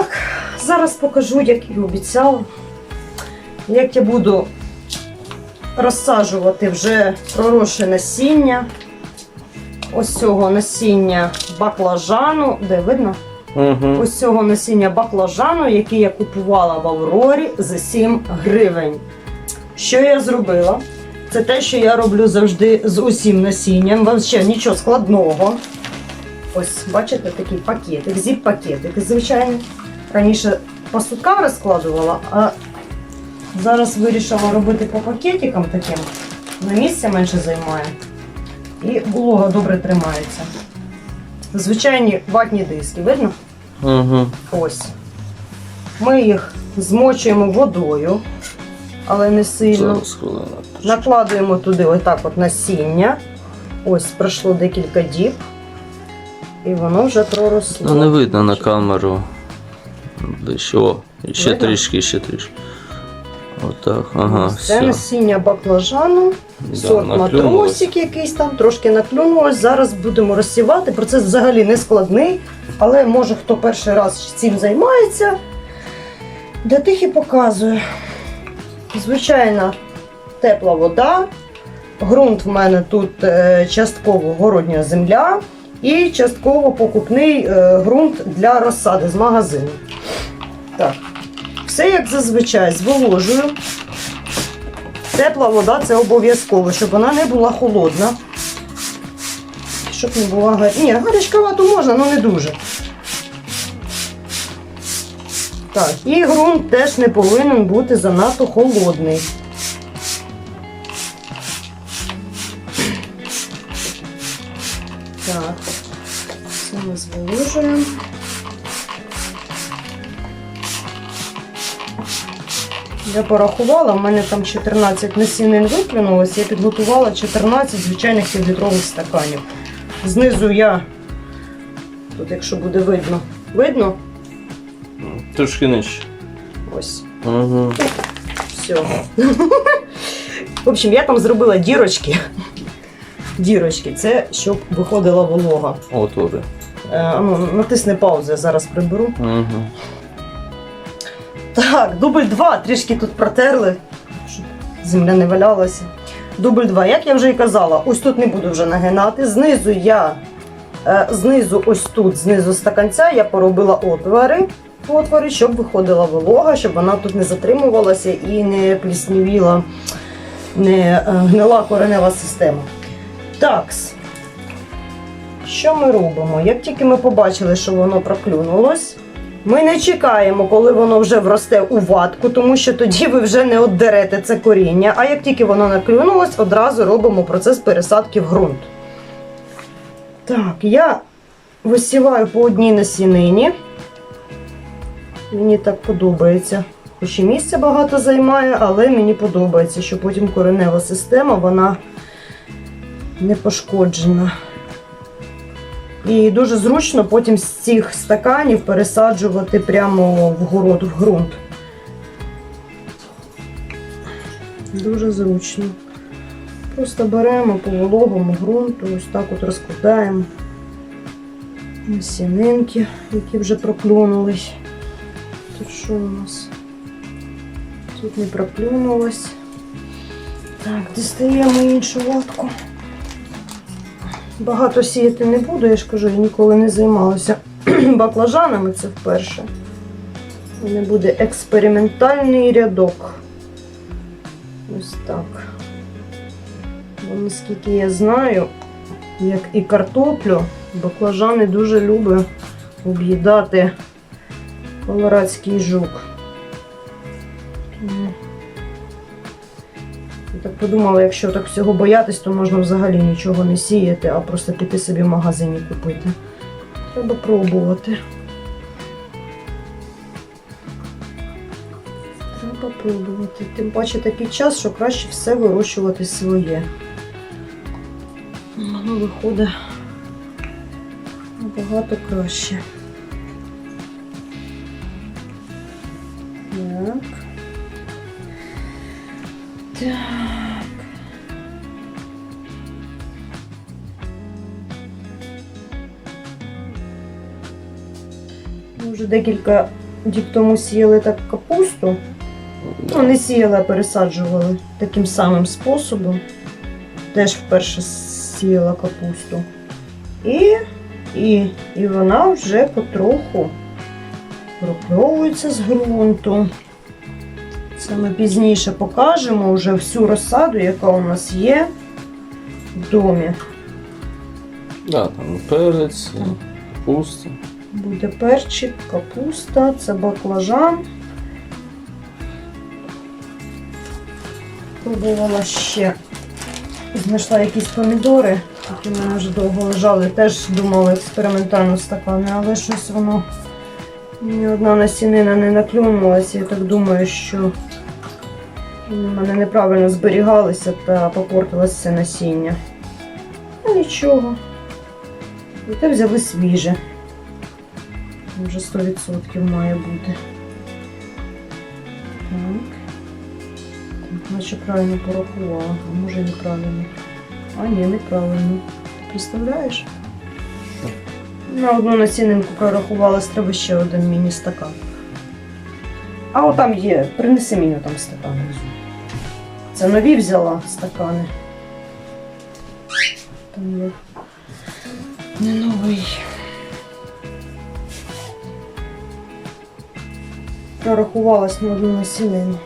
Так, зараз покажу, як і обіцяла, як я буду розсаджувати вже проросше насіння. Ось цього насіння баклажану, де видно? Угу. Ось цього насіння баклажану, який я купувала в Аврорі за 7 гривень. Що я зробила? Це те, що я роблю завжди з усім насінням. Вам ще нічого складного. Ось, бачите, такий пакетик, зіп-пакетик. Звичайно, раніше по суткам розкладувала, а зараз вирішила робити по пакетикам таким. На місце менше займає. І волога добре тримається. Звичайні ватні диски, видно? Угу. Ось. Ми їх змочуємо водою, але не сильно. Накладуємо туди отак от насіння. Ось пройшло декілька діб. І воно вже проросло. Ну не видно на камеру. Ближче. О, ще Видно? трішки, ще трішки. Отак, ага, Це все. насіння баклажану, Да, сорт наклюнулось. матросик якийсь там, трошки наклюнулось. Зараз будемо розсівати. Процес взагалі не складний, але може хто перший раз цим займається, для тих і показую. Звичайна тепла вода. Ґрунт в мене тут е, частково городня земля і частково покупний е, ґрунт для розсади з магазину. Так. Все як зазвичай зволожую. Тепла вода це обов'язково, щоб вона не була холодна. Щоб не була гар... Ні, гарячковату можна, але не дуже. Так, і ґрунт теж не повинен бути занадто холодний. Так, це ми зволожуємо. Я порахувала, в мене там 14 насінин виклюнулось, я підготувала 14 звичайних півлітрових стаканів. Знизу я, тут якщо буде видно, видно? Трошки нижче. Ось, Угу. все. В общем, я там зробила дірочки. Дірочки, це щоб виходила волога. Отвори. Е, ну, натисни паузу, я зараз приберу. Угу. Так, дубль 2, трішки тут протерли, щоб земля не валялася. Дубль 2, як я вже і казала, ось тут не буду вже нагинати. Знизу я, е, знизу, ось тут, знизу стаканця, я поробила отвори, отвори, щоб виходила волога, щоб вона тут не затримувалася і не пліснівіла, не е, гнила коренева система. Такс. Що ми робимо? Як тільки ми побачили, що воно проклюнулось, ми не чекаємо, коли воно вже вросте у ватку, тому що тоді ви вже не оддерете це коріння. А як тільки воно наклюнулось, одразу робимо процес пересадки в ґрунт. Так, я висіваю по одній насінині. Мені так подобається. Хоч і місця багато займає, але мені подобається, що потім коренева система вона не пошкоджена. І дуже зручно потім з цих стаканів пересаджувати прямо в город, в ґрунт. Дуже зручно. Просто беремо по вологому ґрунту, ось так от розкладаємо насінинки, які вже проклюнулись. Тут що у нас? Тут не проклюнулось. Так, дістаємо іншу латку. Багато сіяти не буду, я ж кажу, я ніколи не займалася баклажанами, це вперше. У мене буде експериментальний рядок. Ось так. Бо наскільки я знаю, як і картоплю, баклажани дуже любить об'їдати колорадський жук. Я так подумала, якщо так всього боятись, то можна взагалі нічого не сіяти, а просто піти собі в магазині купити. Треба пробувати. Треба пробувати. Тим паче такий час, що краще все вирощувати своє. Воно виходить набагато краще. Так. Ми вже декілька дік тому сіяли так капусту. Ну, не сіяли, а пересаджували таким самим способом. Теж вперше сіяла капусту. І, і, і вона вже потроху прокльовується з ґрунту. Це ми пізніше покажемо вже всю розсаду, яка у нас є в домі. Да, там перець, капуста. Буде перчик, капуста, це баклажан. Пробувала ще. Знайшла якісь помідори, які в мене вже довго лежали. Теж думала експериментально стакани, але щось воно ні одна насінина не наклюнулася. Я так думаю, що мене неправильно зберігалися та попортилося насіння. Ну нічого. Зате взяли свіже. Вже 100% має бути. Так. Наче правильно порахувала, а може неправильно. А ні, неправильно. Ти представляєш? На одну насінинку прорахувалась, треба ще один міні-стакан. А от там є, принеси мені там стакан внизу. Це нові взяла стакани. Там є не новий. прорахувалась на одну насінину.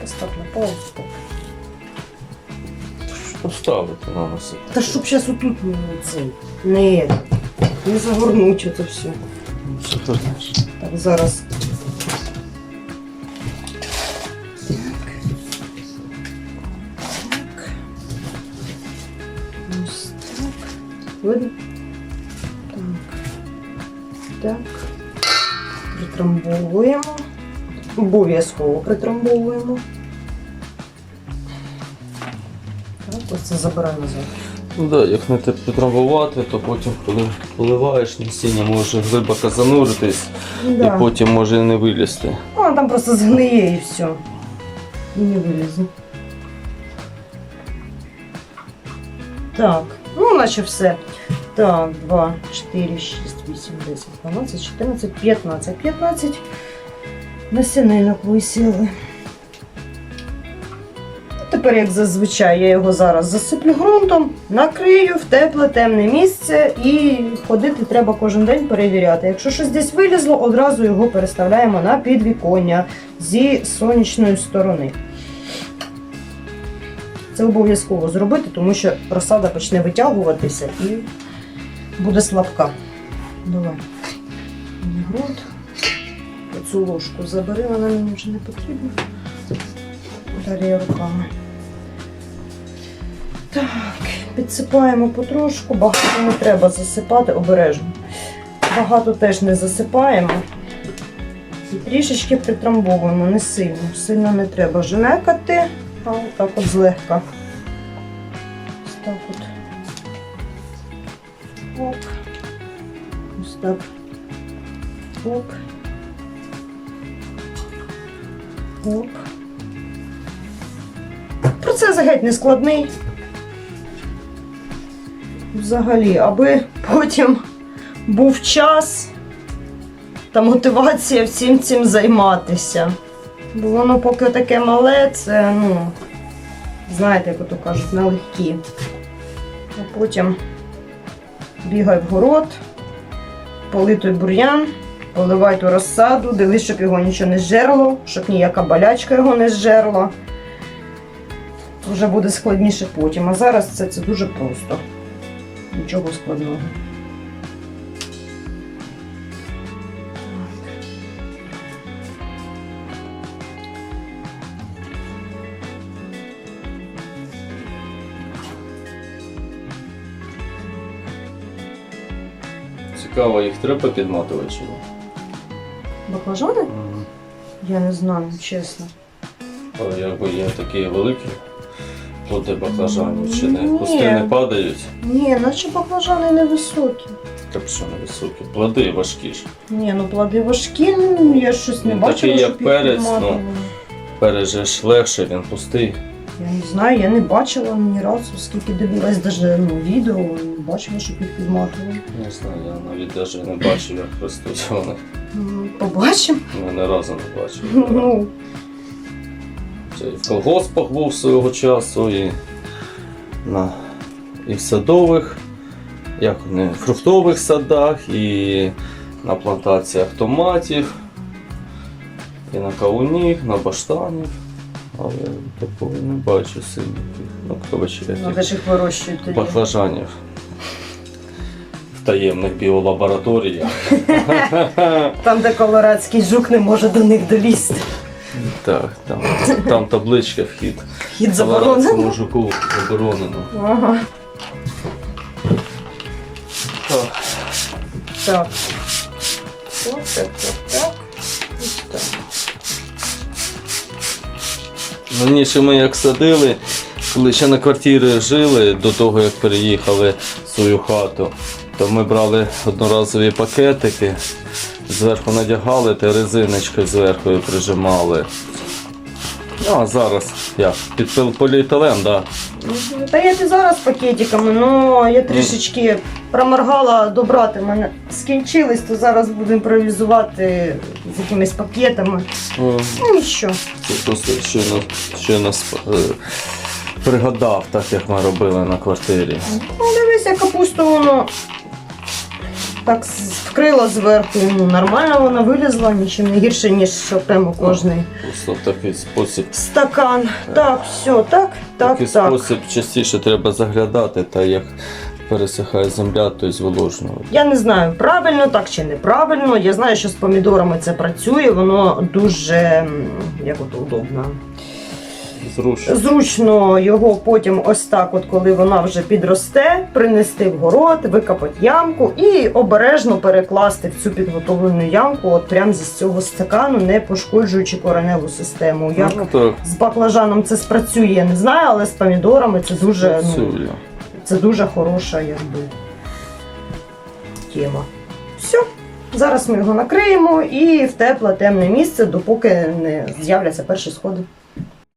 Постав на так. Поставити на носити. Та щоб зараз отут не цей. Не, не загорнуть це все. Все хорошо. Так, зараз. Так. Ось так. Видно? Так. Так. Притрамбовуємо. Обов'язково притрамбовуємо. Так, ось це забираю назад. Ну да, як не те підтрамбувати, то потім, коли поливаєш насіння, може глибоко зануритись і потім може не вилізти. Ну, там просто згниє і все. І не вилізе. Так, ну наче все. Так, 2, 4, 6, 8, 10, 12, 14, 15. 15 На насінинок висіли. Тепер, як зазвичай, я його зараз засиплю ґрунтом, накрию в тепле, темне місце і ходити треба кожен день перевіряти. Якщо щось десь вилізло, одразу його переставляємо на підвіконня зі сонячної сторони. Це обов'язково зробити, тому що розсада почне витягуватися і буде слабка. Давай. Ґрунт. Оцю ложку забери, вона мені вже не потрібна. Далі руками. Так, підсипаємо потрошку, багато не треба засипати обережно. Багато теж не засипаємо. І трішечки притрамбовуємо, не сильно. Сильно не треба жмекати, а отак от злегка. Ось так от. Оп. Ось так. Оп. Оп. Процес геть не складний. Взагалі, аби потім був час та мотивація всім цим займатися. Бо воно поки таке мале, це, ну, знаєте, як ото кажуть, налегкі. А потім бігай в город, поли той бур'ян, поливай ту розсаду, дивись, щоб його нічого не зжерло, щоб ніяка болячка його не зжерла. Вже буде складніше потім. А зараз це, це дуже просто. Нічого складного. Цікаво, їх треба підматувати чи ні? Баклажани? Мгм. Я не знаю, чесно. Але якби є такі великі плоди баклажанів, чи не Ні. кусти не падають, Ні, наче баклажани невисокі. так що не високі. Плоди важкі ж. Ні, ну плоди важкі, ну я щось не Ну, бачила, такий, як щоб їх перець, підматували. Переж ж легше, він пустий. Я не знаю, я не бачила ні разу, скільки дивилась даже ну, відео, не бачила, щоб їх підматували. Не знаю, я навіть навіть не бачив, як ростуть вони. Ну, Побачимо. Я ні разу не бачив. Ну, в колгоспах був свого часу, і, на, і в садових, як вони, фруктових садах, і на плантаціях томатів, і на кавунів, на баштанів. Але такого не бачу сильно. Ну, коротше, треба яких ж їх баклажанів. В таємних біолабораторіях. Там, де колорадський жук не може до них долізти. Так, там, там табличка вхід. Хід заборонений. Колорадському жуку заборонено. Ага. Так. Так. Так, так, так, так. Так. Раніше ми як садили, коли ще на квартирі жили, до того як переїхали в свою хату, то ми брали одноразові пакетики, зверху надягали та резиночкою зверху і прижимали. Ну, а зараз як? Під поліетилен, так. Да. Та я і зараз пакетиками, ну я трішечки проморгала добрати. У мене скінчились, то зараз буду імпровізувати з якимись пакетами. Ну, Ну і що? Це просто щойно, щойно сп- е, пригадав, так як ми робили на квартирі. Ну дивись, я капусту воно так з- вкрила зверху. Ну, нормально вона вилізла, нічим не гірше, ніж що прямо кожний Просто в такий спосіб. стакан. Так, все, так, так, такий так. спосіб частіше треба заглядати, та як пересихає земля, то й зволожнювати. Я не знаю, правильно так чи неправильно. Я знаю, що з помідорами це працює, воно дуже м, як ото удобно. Зручно. Зручно його потім ось так, от коли вона вже підросте, принести в город, викопати ямку і обережно перекласти в цю підготовлену ямку, от прямо зі цього стакану, не пошкоджуючи кореневу систему. Як Ну, так, з баклажаном це спрацює, я не знаю, але з помідорами це дуже, ну, це дуже хороша якби, тема. Все. Зараз ми його накриємо і в тепле темне місце, допоки не з'являться перші сходи.